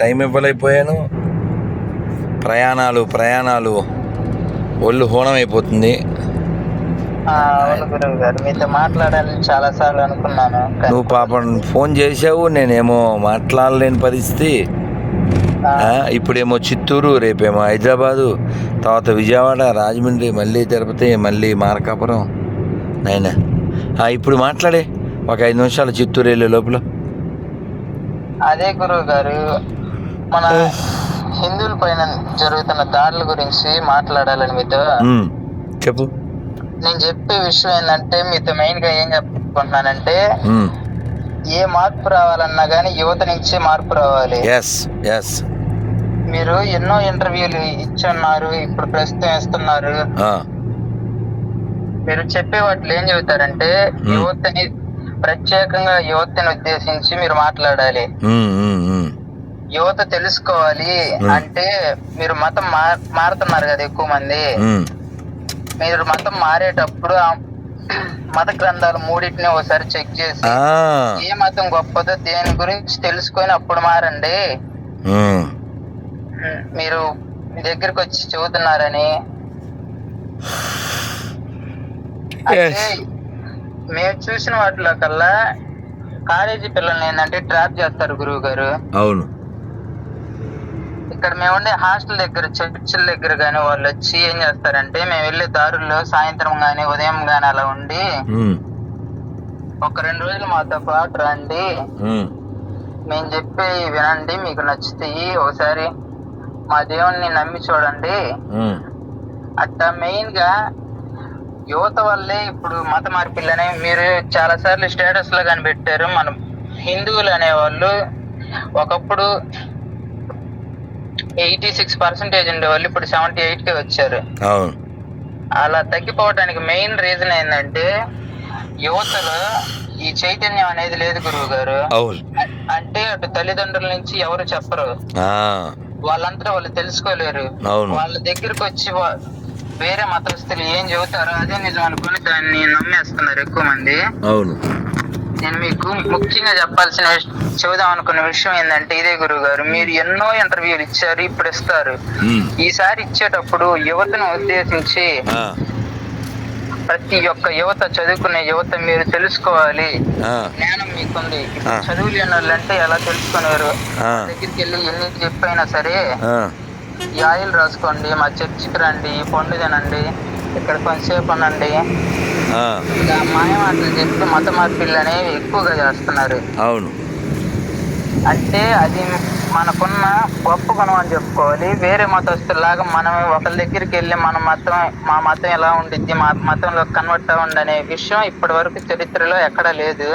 Time ఇవ్వలేకపోయాను. ప్రయాణాలు ప్రయాణాలు ఒళ్ళు అవును గురువు గారు మీతో మాట్లాడాలని చాలా సార్లు అనుకున్నాను కానీ- నువ్వు పాపం ఫోన్ చేసావు నేనేమో మాట్లాడలేని పరిస్థితి. ఇప్పుడేమో చిత్తూరు రేపేమో హైదరాబాదు తర్వాత విజయవాడ రాజమండ్రి మళ్ళీ తిరుపతి మళ్ళీ మార్కాపురం. నాయనా. ఇప్పుడు మాట్లాడే ఒక ఐదు నిమిషాలు చిత్తూరు వెళ్ళే లోపల. అదే గురువు గారు మన హిందువుల పైన జరుగుతున్న దాడుల గురించి మాట్లాడాలని మీతో. చెప్పు. నేను చెప్పే విషయం ఏంటంటే మీతో మెయిన్గా ఏం చెప్పుకుంటున్నానంటే ఏ మార్పు రావాలన్నా కానీ యువత నుంచే మార్పు రావాలి. మీరు ఎన్నో ఇంటర్వ్యూలు ఇచ్చున్నారు ఇప్పుడు ప్రస్తుతం ఇస్తున్నారు మీరు చెప్పే వాటిలో ఏం చెబుతారంటే యువతని ప్రత్యేకంగా యువతని ఉద్దేశించి మీరు మాట్లాడాలి. యువత తెలుసుకోవాలి అంటే మీరు మతం మార్- మారుతున్నారు కదా ఎక్కువ మంది. మీరు మతం మారేటప్పుడు మత గ్రంథాలు మూడింటిని ఒకసారి చెక్ చేసి ఏ మతం గొప్పదో దేని గురించి తెలుసుకొని అప్పుడు మారండి. మీరు మీ దగ్గరికి వచ్చి చెబుతున్నారని. మేము చూసిన వాటిలో కల్లా కాలేజీ పిల్లల్ని ఏంటంటే ట్రాప్ చేస్తారు గురువు గారు అవును. ఇక్కడ మేము ఉండే హాస్టల్ దగ్గర చర్చిల దగ్గర గానీ వాళ్ళు వచ్చి ఏం చేస్తారంటే మేము వెళ్ళే దారుల్లో సాయంత్రం గానీ ఉదయం గానీ అలా ఉండి ఒక రెండు రోజులు మాతో పాటు రండి. మేము చెప్పే వినండి మీకు నచ్చుతాయి ఒకసారి మా దేవుణ్ణి నమ్మి చూడండి. అట్టా మెయిన్గా యువత వల్లే ఇప్పుడు మత మార్పిల్లనే మీరు చాలా సార్లు స్టేటస్లో కనిపెట్టారు. మనం హిందువులు అనేవాళ్ళు ఒకప్పుడు ఎయిటీ సిక్స్ పర్సెంటేజ్ ఉండేవాళ్ళు ఇప్పుడు సెవెంటీ ఎయిట్కి వచ్చారు. అవును. అలా తగ్గిపోవడానికి మెయిన్ రీజన్ ఏంటంటే యువతలో ఈ చైతన్యం అనేది లేదు గురువు గారు. అంటే అటు తల్లిదండ్రుల నుంచి ఎవరు చెప్పరు. వాళ్ళంతా వాళ్ళు తెలుసుకోలేరు. వాళ్ళ దగ్గరకు వచ్చి వేరే మతస్థులు ఏం చెబుతారో అదే నిజం అనుకుని దాన్ని నమ్మేస్తున్నారు ఎక్కువ మంది. అవును. నేను మీకు ముఖ్యంగా చెప్పాల్సిన చెబుదాం అనుకున్న విషయం ఏంటంటే ఇదే గురువు గారు మీరు ఎన్నో ఇంటర్వ్యూలు ఇచ్చారు ఇప్పుడు ఇస్తారు. ఈసారి ఇచ్చేటప్పుడు యువతను ఉద్దేశించి ప్రతి ఒక్క యువత చదువుకునే యువత మీరు తెలుసుకోవాలి. జ్ఞానం మీకుంది. చదువు లేని వాళ్ళు అంటే ఎలా తెలుసుకునేవారు? దగ్గరికి వెళ్ళి ఎన్ని చెప్పైనా సరే ఈ ఆయిల్ రాసుకోండి మా చర్చికి రండి ఈ పండు తినండి ఇక్కడ కొంతసేపు ఉండండి. చెప్పి మత మార్పిళ్ళు అనేవి ఎక్కువగా చేస్తున్నారు. అవును. అంటే అది మనకున్న గొప్ప గుణం అని చెప్పుకోవాలి. వేరే మతస్థుల్లాగా మనం ఒకరి దగ్గరికి వెళ్ళి మన మతం మా మతం ఎలా ఉండిద్ది మా మతంలో కన్వర్ట్ అవ్వండి అనే విషయం ఇప్పటి వరకు చరిత్రలో ఎక్కడా లేదు.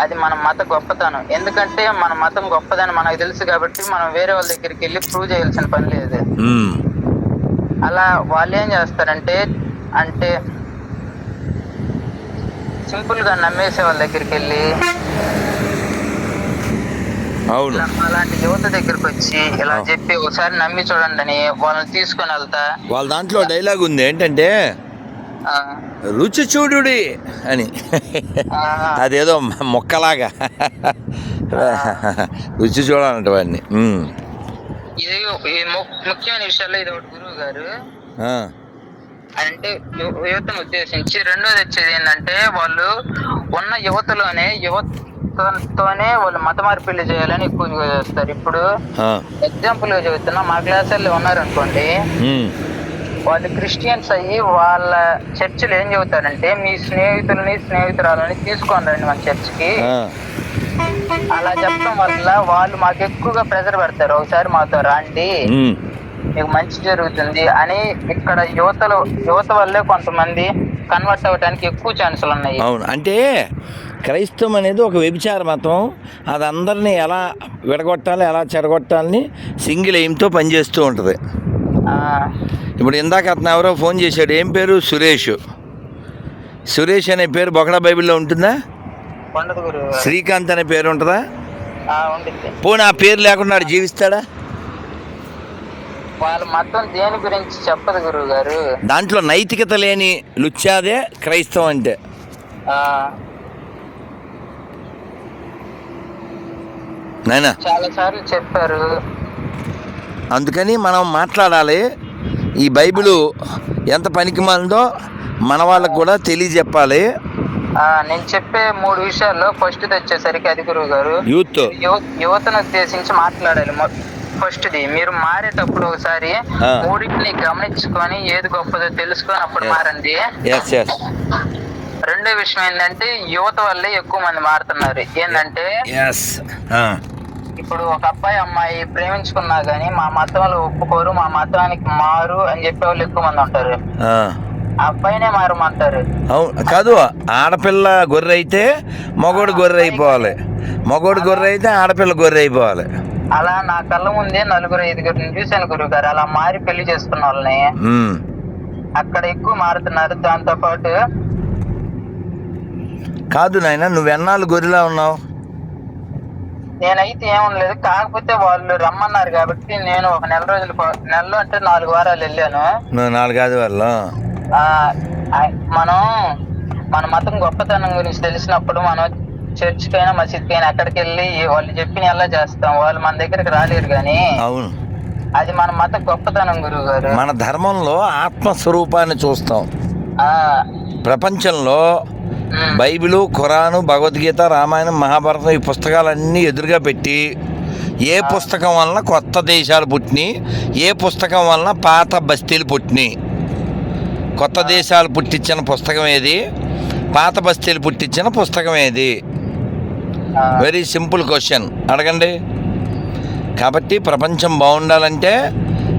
అది మన మత గొప్పతనం. ఎందుకంటే మన మతం గొప్పదని మనకు తెలుసు కాబట్టి మనం వేరే వాళ్ళ దగ్గరికి వెళ్ళి ప్రూవ్ చేయాల్సిన పని లేదు. అలా వాళ్ళు ఏం చేస్తారంటే అంటే సింపుల్గా నమ్మేసే వాళ్ళ దగ్గరికి వెళ్ళి అవును. అలాంటి యువత దగ్గరికి వచ్చి ఇలా చెప్పి ఒకసారి నమ్మి చూడండి అని వాళ్ళని తీసుకొని వెళ్తా. వాళ్ళ దాంట్లో డైలాగ్ ఉంది ఏంటంటే రుచి చూడుడి అని. అదేదో మొక్కలాగా. రుచి చూడాలంట వాడిని. ఇది ముఖ్యమైన విషయాల్లో ఇది ఒకటి గురువు గారు. అంటే యువతను ఉద్దేశించి రెండోది వచ్చేది ఏంటంటే వాళ్ళు ఉన్న యువతలోనే యువతతోనే వాళ్ళు మత మార్పిళ్ళు చేయాలని ఎక్కువగా చేస్తారు. ఇప్పుడు ఎగ్జాంపుల్గా చెబుతున్నా మా క్లాసుల్లో ఉన్నారనుకోండి. వాళ్ళు క్రిస్టియన్స్ అయ్యి వాళ్ళ చర్చిలు ఏం చెబుతారంటే మీ స్నేహితుల్ని స్నేహితురాలని తీసుకొని రండి మన చర్చికి. అలా చెప్పడం వల్ల వాళ్ళు మాకు ఎక్కువగా ప్రెజర్ పెడతారు. ఒకసారి మాతో రండి. మీకు మంచి జరుగుతుంది. అని ఇక్కడ యువతలో యువత వల్లే కొంతమంది కన్వర్ట్ అవ్వడానికి ఎక్కువ ఛాన్సులు ఉన్నాయి. అవును. అంటే క్రైస్తవం అనేది ఒక వ్యభిచార మతం. అది అందరినీ ఎలా విడగొట్టాలి ఎలా చెడగొట్టాలని సింగిల్ ఎయిమ్తో పనిచేస్తూ ఉంటుంది. ఇప్పుడు ఇందాక అతను ఎవరో ఫోన్ చేశాడు. ఏం పేరు? సురేష్. సురేష్ అనే పేరు బొకడా బైబిల్లో ఉంటుందా? శ్రీకాంత్ అనే పేరు ఉంటుందా? పోనీ ఆ పేరు లేకుండా జీవిస్తాడా? వాళ్ళ మతం దేని గురించి చెప్పదు గురువు గారు దాంట్లో నైతికత లేని లుచ్చాదే క్రైస్తవం అంటే. నాయనా? చాలా సార్లు చెప్పారు. అందుకని మనం మాట్లాడాలి. ఈ బైబిల్ ఎంత పనికి మాలిందో మన వాళ్ళకు కూడా తెలియజెప్పాలి. నేను చెప్పే మూడు విషయాల్లో ఫస్ట్ వచ్చేసరికి అది గురువు గారు యూత్. యువ- యువతను ఉద్దేశించి మాట్లాడాలి ఫస్ట్ ది మీరు మారేటప్పుడు ఒకసారి. మూడింటిని గమనించుకొని ఏది గొప్పదో తెలుసుకొని అప్పుడు. మారండి. రెండో విషయం ఏంటంటే యువత వల్లే ఎక్కువ మంది మారుతున్నారు. ఏంటంటే ఇప్పుడు ఒక అబ్బాయి అమ్మాయి ప్రేమించుకున్నా గానీ మా మతంలో ఒప్పుకోరు మా మతానికి మారు అని చెప్పే వాళ్ళు ఎక్కువ మంది ఉంటారు. అబ్బాయినే మారమంటారు. అవును కాదు ఆడపిల్ల గొర్రె అయితే మగోడు గొర్రె అయిపోవాలి. మగోడు గొర్రె అయితే ఆడపిల్ల గొర్రె అయిపోవాలి. అలా నా కళ్ళ ముందే నలుగురు ఐదుగురిని చూశాను గురువు గారు అలా మారి పెళ్ళి చేసుకున్న వాళ్ళని. అక్కడ ఎక్కువ మారుతున్నారు. దాంతో పాటు కాదు నాయన నువ్వెన్నాళ్ళు గొర్రెలా ఉన్నావు? నేనైతే ఏమనలేదు కాకపోతే వాళ్ళు రమ్మన్నారు కాబట్టి నేను ఒక నెల రోజులు నెలలో అంటే నాలుగు వారాలు వెళ్ళాను. నువ్వు నాలుగాది వాళ్ళు మనం మన మతం గొప్పతనం గురించి తెలిసినప్పుడు మనం చర్చికైనా మసీద్కైనా ఎక్కడికి వెళ్ళి వాళ్ళు చెప్పిన ఎలా చేస్తాం. వాళ్ళు మన దగ్గరికి రాలేరు కానీ అవును. అది మన మత గొప్పతనం గురువు గారు మన ధర్మంలో ఆత్మస్వరూపాన్ని చూస్తాం. ప్రపంచంలో బైబిలు ఖురాను భగవద్గీత రామాయణం మహాభారతం ఈ పుస్తకాలన్నీ ఎదురుగా పెట్టి ఏ పుస్తకం వలన కొత్త దేశాలు పుట్టినాయి ఏ పుస్తకం వలన పాత బస్తీలు పుట్టినాయి కొత్త దేశాలు పుట్టించిన పుస్తకం ఏది? పాత బస్తీలు పుట్టించిన పుస్తకం ఏది? వెరీ సింపుల్ క్వశ్చన్ అడగండి. కాబట్టి ప్రపంచం బాగుండాలంటే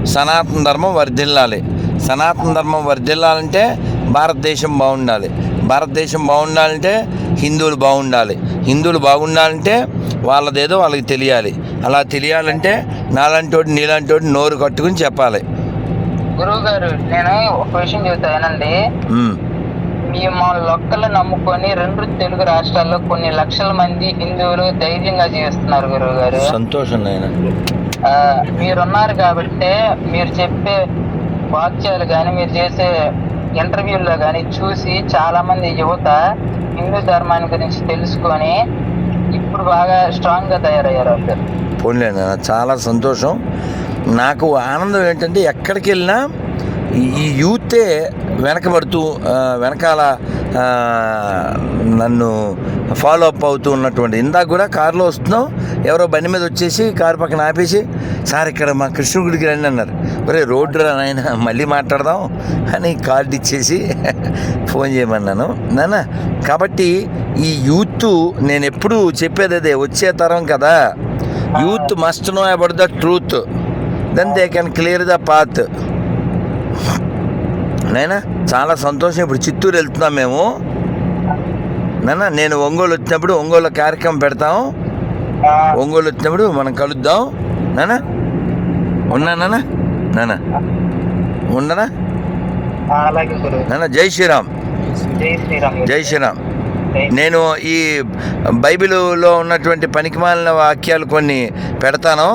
సనాతన ధర్మం వర్ధిల్లాలి. సనాతన ధర్మం వర్ధిల్లాలంటే భారతదేశం బాగుండాలి. భారతదేశం బాగుండాలంటే హిందువులు బాగుండాలి. హిందువులు బాగుండాలంటే వాళ్ళదేదో వాళ్ళకి తెలియాలి. అలా తెలియాలంటే నాలాంటోటి నీలాంటోటి నోరు కట్టుకుని చెప్పాలి. గురువు గారు నేను ఒక విషయం చెబుతానండి ఉమ్, మీ మా లొక్కలు నమ్ముకొని రెండు తెలుగు రాష్ట్రాల్లో కొన్ని లక్షల మంది హిందువులు ధైర్యంగా జీవిస్తున్నారు గురువు గారు సంతోషం మీరున్నారు కాబట్టి మీరు చెప్పే వాక్యాలు కానీ మీరు చేసే ఇంటర్వ్యూల్లో కానీ చూసి చాలా మంది యువత హిందూ ధర్మాన్ని గురించి తెలుసుకొని ఇప్పుడు బాగా స్ట్రాంగ్గా తయారయ్యారు చాలా సంతోషం. నాకు ఆనందం ఏంటంటే ఎక్కడికి వెళ్ళినా ఈ- యూతే వెనకబడుతూ వెనకాల నన్ను ఫాలో అప్ అవుతూ ఉన్నటువంటి ఇందాక కూడా కారులో వస్తున్నాం ఎవరో బండి మీద వచ్చేసి కారు పక్కన ఆపేసి సార్ ఇక్కడ మా కృష్ణుడి గుడికి రండి అన్నారు. ఒరే రోడ్డు రా నాయన మళ్ళీ మాట్లాడదాం అని కార్డు ఇచ్చేసి ఫోన్ చేయమన్నాను. నాన్న కాబట్టి ఈ యూత్ నేను ఎప్పుడు చెప్పేది అదే వచ్చే తరం కదా. Youth must know about the truth then they can clear the path నైనా చాలా సంతోషం. ఇప్పుడు చిత్తూరు వెళ్తున్నాం మేము. నాన్న నేను ఒంగోలు వచ్చినప్పుడు ఒంగోలు కార్యక్రమం పెడతాం. ఒంగోలు వచ్చినప్పుడు మనం కలుద్దాం. నానా ఉన్నా నానా? నానా ఉండనా ఆ, నాన్న జై శ్రీరామ్. జై శ్రీరామ్. జై శ్రీరామ్ నేను ఈ బైబిల్లో ఉన్నటువంటి పనికిమాలిన వాక్యాలు కొన్ని పెడతాను.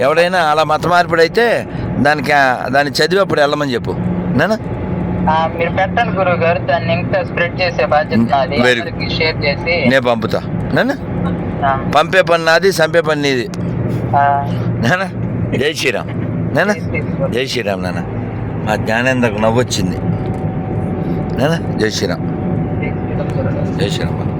ఎవడైనా అలా మత అయితే దానికి దాన్ని చదివేప్పుడు వెళ్ళమని చెప్పు. నానా? మీరు పెట్టండి గురువు గారు దాన్ని ఇంకా స్ప్రెడ్ చేసే బాధ్యత నాది. Very అందరికి షేర్ చేసి నేను పంపుతా. నాన్న? ఆ, పంపే పని నాది చంపే పని నీది. ఆ, నాన్న? జై శ్రీరామ్. నాన్న? జై శ్రీరామ్. నాన్న. మా జ్ఞానేంద్రకు నవ్వొచ్చింది. నాన్న? జై శ్రీరామ్. జై శ్రీరామ్.